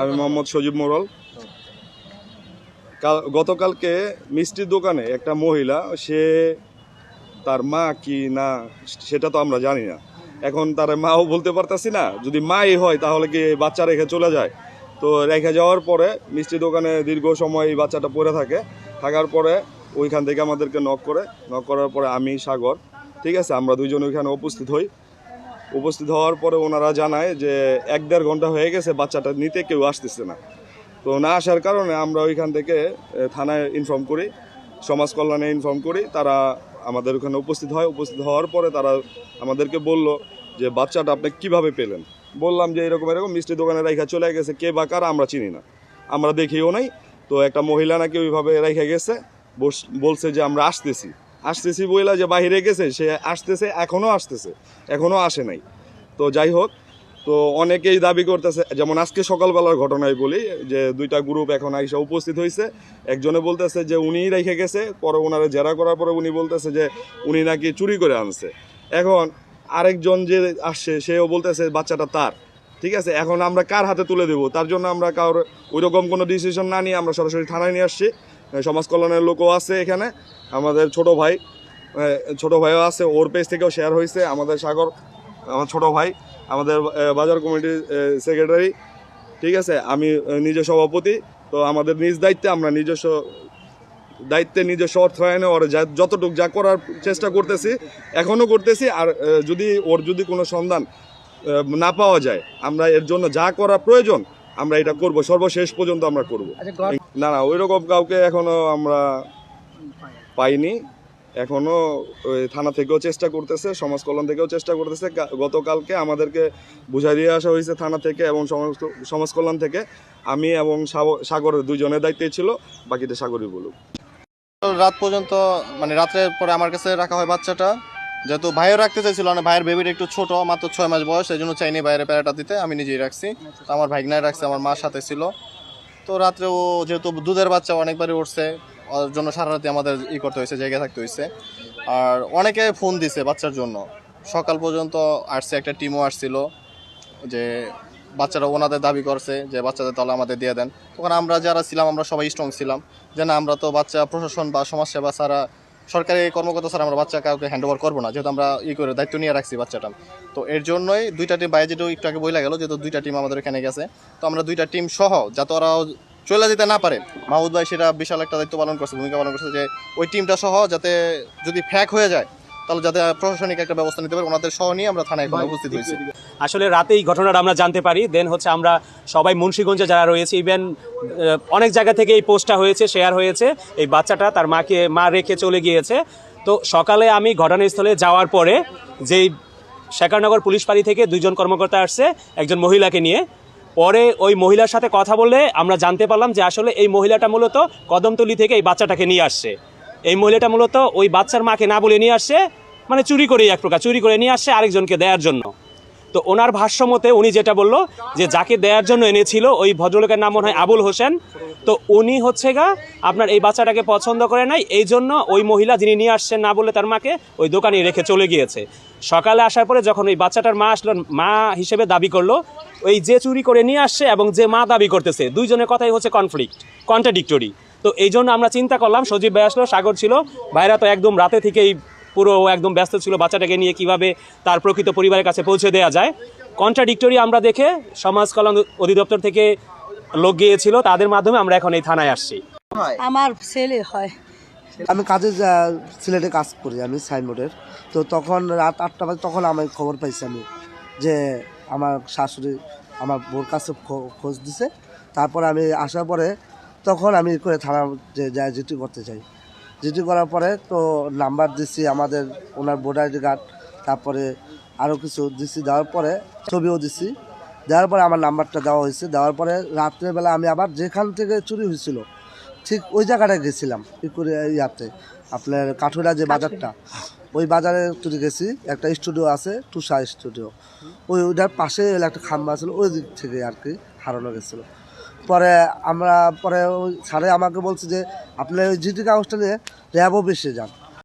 আমি মোহাম্মদ সজীব মোরল। কাল গতকালকে মিষ্টির দোকানে একটা মহিলা সে তার মা কি না সেটা তো আমরা জানি না। এখন তার মাও বলতে পারতাছি না যদি মাই হয় তাহলে কি বাচ্চা রেখে চলে যায়? তো রেখে যাওয়ার পরে মিষ্টি দোকানে দীর্ঘ সময় এই বাচ্চাটা পড়ে থাকে। থাকার পরে ওইখান থেকে আমাদেরকে নক করে নক করার পরে আমি সাগর ঠিক আছে আমরা দুইজন ওইখানে উপস্থিত হই। উপস্থিত হওয়ার পরে ওনারা জানায় যে এক দেড় ঘণ্টা হয়ে গেছে বাচ্চাটা নিতে কেউ আসতেছে না। তো না আসার কারণে আমরা ওইখান থেকে থানায় ইনফর্ম করি, সমাজ কল্যাণে ইনফর্ম করি, তারা আমাদের ওখানে উপস্থিত হয়। উপস্থিত হওয়ার পরে তারা আমাদেরকে বলল যে, বাচ্চাটা আপনি কীভাবে পেলেন? বললাম যে, এরকম এরকম মিষ্টি দোকানে রেখা চলে গেছে, কে বা কারা আমরা চিনি না। আমরা দেখিও নাই। তো একটা মহিলা নাকি ওইভাবে রেখে গেছে বলছে যে, আমরা আসতেছি। আসতেছি বইলা যে বাইরে গেছে, সে আসতেছে, এখনও আসতেছে, এখনও আসে নাই। তো যাই হোক, তো অনেকেই দাবি করতেছে, যেমন আজকে সকালবেলার ঘটনায় বলি, যে দুইটা গ্রুপ এখন আইসা উপস্থিত হয়েছে একজনে বলতেছে যে উনিই রেখে গেছে, পরে ওনারা জেরা করার পরে উনি বলতেছে যে উনি নাকি চুরি করে আনছে। এখন আরেকজন যে আসছে, সেও বলতেছে বাচ্চাটা তার, ঠিক আছে? এখন আমরা কার হাতে তুলে দেবো? তার জন্য আমরা কারোর ওইরকম কোনো ডিসিশন না নিয়ে আমরা সরাসরি থানায় নিয়ে আসছি। সমাজ কল্যাণের লোকও আছে এখানে। আমাদের ছোট ভাই ছোট ভাইও আছে, ওর পেজ থেকেও শেয়ার হয়েছে। আমাদের সাগর, আমার ছোট ভাই, আমাদের বাজার কমিটির সেক্রেটারি ঠিক আছে? আমি নিজে সভাপতি, তো আমাদের নিজ দায়িত্বে আমরা নিজস্ব দায়িত্বে, নিজস্ব অর্থায়নে ওর যা, যতটুকু যা করার চেষ্টা করতেছি এখনও করতেছি। আর যদি ওর যদি কোনো সন্ধান না পাওয়া যায়, আমরা এর জন্য যা করা প্রয়োজন, আমরা এটা করব। সর্বশেষ পর্যন্ত আমরা করব। না না, ওই রকম কাউকে এখনও আমরা পাইনি। এখনও ওই থানা থেকেও চেষ্টা করতেছে, সমাজ কল্যাণ থেকেও চেষ্টা করতেছে। গতকালকে আমাদেরকে বুঝাই দিয়ে আসা হয়েছে থানা থেকে এবং সমাজ কল্যাণ থেকে। আমি এবং সাগরের দুইজনের দায়িত্বে ছিল, বাকিটা সাগরই বলুক। রাত পর্যন্ত মানে রাত্রের পরে আমার কাছে রাখা হয় বাচ্চাটা। যেহেতু ভাইও রাখতে চাইছিল না ভাইয়ের বেবিটা একটু ছোট, মাত্র ছয় মাস বয়স এই জন্য চাইনি বাইরে প্যারাটা দিতে, আমি নিজেই রাখছি। আমার ভাইগনায় রাখছি, আমার মার সাথে ছিল। তো রাত্রে ও যেহেতু দুধের বাচ্চা অনেকবারই উঠছে। ওর জন্য সারা রাতে আমাদের ই করতে হয়েছে জায়গায় থাকতে হয়েছে। আর অনেকে ফোন দিছে বাচ্চার জন্য। সকাল পর্যন্ত আসছে, একটা টিমও আসছিল যে বাচ্চারা ওনাদের দাবি করছে যে, বাচ্চাদের তাহলে আমাদের দিয়ে দেন। তখন আমরা যারা ছিলাম, আমরা সবাই স্ট্রং ছিলাম। যে না, আমরা তো বাচ্চা প্রশাসন বা সমাজসেবা ছাড়া সরকারি কর্মকর্তা ছাড়া আমরা বাচ্চা কাউকে হ্যান্ড ওভার করব না, যেহেতু আমরা ই করে দায়িত্ব নিয়ে রাখছি বাচ্চাটা। তো এর জন্যই দুইটা টিম বাইরে যেটা একটু আগে বইলা গেল, যেহেতু দুইটা টিম আমাদের এখানে গেছে, তো আমরা দুইটা টিম সহ, যাতে ওরা চলে যেতে না পারে, মাহমুদ ভাই সেটা বিশাল একটা দায়িত্ব পালন করছে, ভূমিকা পালন করছে যে ওই টিমটা সহ যাতে যদি ফ্যাক হয়ে যায় তাহলে যাতে প্রশাসনিক একটা ব্যবস্থা নিতে পারে ওনাদের সহ নিয়ে আমরা থানায় এখন উপস্থিত হয়েছি। আসলে রাতে এই ঘটনাটা আমরা জানতে পারি। দেন হচ্ছে আমরা সবাই মুন্সিগঞ্জে যারা রয়েছে ইভেন অনেক জায়গা থেকে এই পোস্টটা হয়েছে শেয়ার হয়েছে। এই বাচ্চাটা তার মাকে মা রেখে চলে গিয়েছে। তো সকালে আমি ঘটনাস্থলে যাওয়ার পরে যেই শেখারনগর পুলিশ ফাঁড়ি থেকে দুইজন কর্মকর্তা আসছে একজন মহিলাকে নিয়ে। পরে ওই মহিলার সাথে কথা বললে আমরা জানতে পারলাম যে আসলে এই মহিলাটা মূলত কদমতলি থেকে এই বাচ্চাটাকে নিয়ে আসছে। এই মহিলাটা মূলত ওই বাচ্চার মাকে না বলে নিয়ে আসছে মানে চুরি করে এক প্রকার, চুরি করে নিয়ে আসছে আরেকজনকে দেওয়ার জন্য। তো ওনার ভাষ্য মতে উনি যেটা বলল, যে যাকে দেওয়ার জন্য এনেছিল, ওই ভদ্রলোকের নাম মনে হয় আবুল হোসেন। তো উনি হচ্ছে গা, আপনার এই বাচ্চাটাকে পছন্দ করে নাই, এই জন্য ওই মহিলা যিনি নিয়ে আসছেন না বলে তার মাকে ওই দোকানে রেখে চলে গিয়েছে। সকালে আসার পরে যখন ওই বাচ্চাটার মা আসলো, মা হিসেবে দাবি করল, ওই যে চুরি করে নিয়ে আসছে এবং যে মা দাবি করতেছে, দুইজনের কথাই হচ্ছে কনফ্লিক্ট কন্ট্রাডিক্টরি তো এই জন্য আমরা চিন্তা করলাম, সজীব ভাই আসলো, সাগর ছিল, ভাইরা তো একদম রাতে থেকেই পুরো একদম ব্যস্ত ছিল বাচ্চাটাকে নিয়ে কীভাবে তার প্রকৃত পরিবারের কাছে পৌঁছে দেওয়া যায়। কন্ট্রাডিক্টরি আমরা দেখে সমাজ কল্যাণ অধিদপ্তর থেকে লোক গিয়েছিল তাদের মাধ্যমে আমরা এখন এই থানায় আসছি। আমার ছেলে হয়। আমি কাজে সিলেটে কাজ করি আমি সাইনবোর্ডের। তো তখন রাত আটটা বাজে তখন আমি খবর পাইছি আমি যে আমার শাশুড়ি আমার বোর কাছে খো- খোঁজ দিছে। তারপর আমি আসার পরে তখন আমি করে থানা যে যাই জিটি করতে চাই। জিটি করার পরে তো নাম্বার দিছি আমাদের ওনার ভোট আইডি কার্ড তারপরে আরও কিছু দিছি দেওয়ার পরে ছবিও দিছি। দেওয়ার পরে আমার নাম্বারটা দেওয়া হয়েছে দেওয়ার পরে রাত্রেবেলা আমি আবার যেখান থেকে চুরি হয়েছিল ঠিক ওই জায়গাটায় গেছিলাম কি করে ইয়াতে আপনার কাঠুরা যে বাজারটা ওই বাজারে চুরি গেছি একটা স্টুডিও আছে তুষা স্টুডিও। ওই ওইটার পাশে একটা খাম্বা ছিল ওই দিক থেকে আর কি হারানো গেছিল। পরে আমরা, পরে ওই স্যারে আমাকে বলছে যে আপনার ওই জিটি কাগজটা নিয়ে র্যাব অফিসে যান।